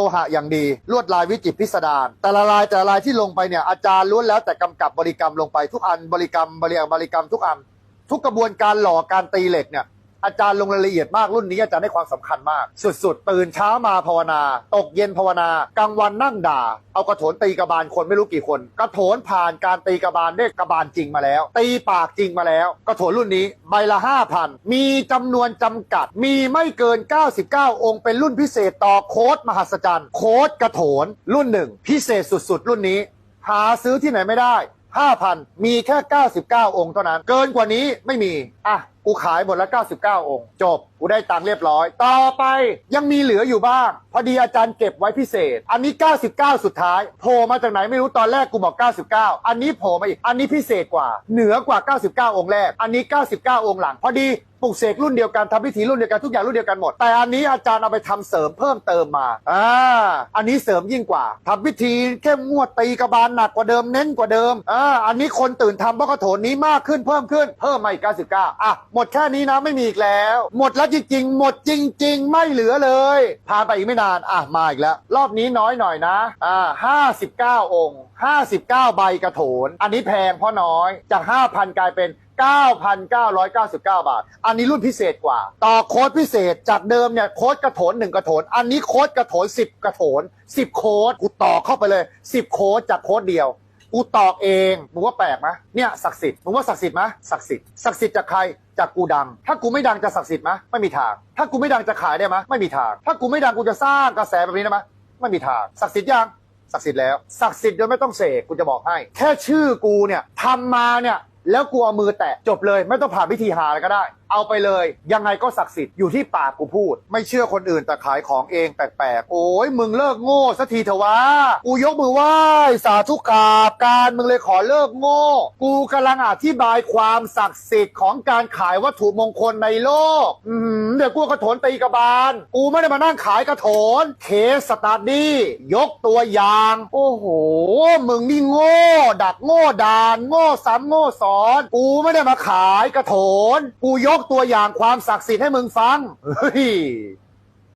โลหะอย่างดี ลวดลายวิจิตพิสดารแต่ละลายแต่ละลายที่ลงไปเนี่ยอาจารย์ล้วนแล้วแต่กำกับบริกรรมลงไปทุกอันบริกรรมบริกรรมบริกรรมทุกอัน ทุกกระบวนการหล่อการตีเหล็กเนี่ย อาจารย์ลงรายละเอียดมากรุ่นนี้อาจารย์ให้ความสำคัญมาก สุดๆ ตื่นเช้ามาภาวนา ตกเย็นภาวนากลางวันนั่งด่า เอากระโถนตีกระบาลคนไม่รู้กี่คน กระโถนผ่านการตีกระบาลได้กระบาลจริงมาแล้ว ตีปากจริงมาแล้ว กระโถนรุ่นนี้ใบละห้าพันมีจำนวนจำกัด มีไม่เกิน 99 องค์เป็นรุ่นพิเศษต่อโค้ดมหัศจรรย์โค้ดกระโถนรุ่นหนึ่งพิเศษสุดๆ รุ่นนี้ หาซื้อที่ไหนไม่ได้ 5,000 มีแค่ 99 องค์เท่านั้น เกินกว่านี้ไม่มี อะกูขายหมดล้ว99 องค์ จบ กูได้ตังค์เรียบร้อย ต่อไปยังมีเหลืออยู่บ้าง พอดีอาจารย์เก็บไว้พิเศษ อันนี้ 99 สุดท้ายโผล่มาจากไหนไม่รู้ตอนแรกกูบอก 99 อันนี้โผล่มาอีก อันนี้พิเศษกว่า เหนือกว่า 99 องค์แรก อันนี้ 99 องค์หลัง พอดีปลุกเสกรุ่นเดียวกันทำพิธีรุ่นเดียวกันทุกอย่างรุ่นเดียวกันหมด แต่อันนี้อาจารย์เอาไปทำเสริมเพิ่มเติมมาอ่าอันนี้เสริมยิ่งกว่าทำพิธีเข้มงวดตีกระบาลหนักกว่าเดิมเน้นกว่าเดิมอ่าอันนี้คนตื่นทำเพราะกระโถนนี้มากขึ้นเพิ่มขึ้นเพิ่มมาอีก99อะหมดแค่นี้นะไม่มีอีกแล้ว หมดแล้วจริงๆ หมดจริง ๆ ไม่เหลือเลยผ่านไปอีกไม่นานอะมาอีกแล้ว รอบนี้น้อยหน่อยนะอ่า59องค์59ใบกระโถน อันนี้แพงเพราะน้อยจาก5,000กลายเป็น9,999 บาท อันนี้รุ่นพิเศษกว่า ต่อโค้ดพิเศษจากเดิมเนี่ยโค้ดกระโถน 1 กระโถน อันนี้โค้ดกระโถน 10 กระโถน 10 โค้ดกูต่อเข้าไปเลย 10 โค้ดจากโค้ดเดียว กูตอกเองมึงว่าแปลกไหมเนี่ยศักดิ์สิทธิ์มึงว่าศักดิ์สิทธิ์ไหมศักดิ์สิทธิ์ศักดิ์สิทธิ์จากใครจากกูดัง ถ้ากูไม่ดังจะศักดิ์สิทธิ์ไหมไม่มีทาง ถ้ากูไม่ดังจะขายได้ไหมไม่มีทาง ถ้ากูไม่ดังกูจะสร้างกระแสแบบนี้ได้ไหมไม่มีทางศักดิ์สิทธิ์ยังศักดิ์สิทธิ์แล้วศักดิ์สิทธิ์โดยไม่ต้องเสกกูจะบอกให้ แค่ชื่อกูเนี่ยทำมาเนี่ยแล้วกูเอามือแตะจบเลย ไม่ต้องผ่านพิธีหาอะไรก็ได้ เอาไปเลย ยังไงก็ศักดิ์สิทธิ์อยู่ที่ปากกูพูด ไม่เชื่อคนอื่นแต่ขายของเองแปลกๆ โอ้ยมึงเลิกโง่สักทีเถอะวะ กูยกมือไหว้สาธุกราบการมึงเลยขอเลิกโง่ กูกำลังอธิบายความศักดิ์สิทธิ์ของการขายวัตถุมงคลในโลก อืมเดี๋ยวกูกระโถนตีกระบาล กูไม่ได้มานั่งขายกระโถน เคสสตาร์ดี้ยกตัวอย่าง โอ้โห มึงนี่โง่ ดักโง่ดาน โง่ซ้ำโง่สอน กูไม่ได้มาขายกระโถน กูยกกตัวอย่างความศักดิ์สิทธิ์ให้มึงฟังเฮ้ย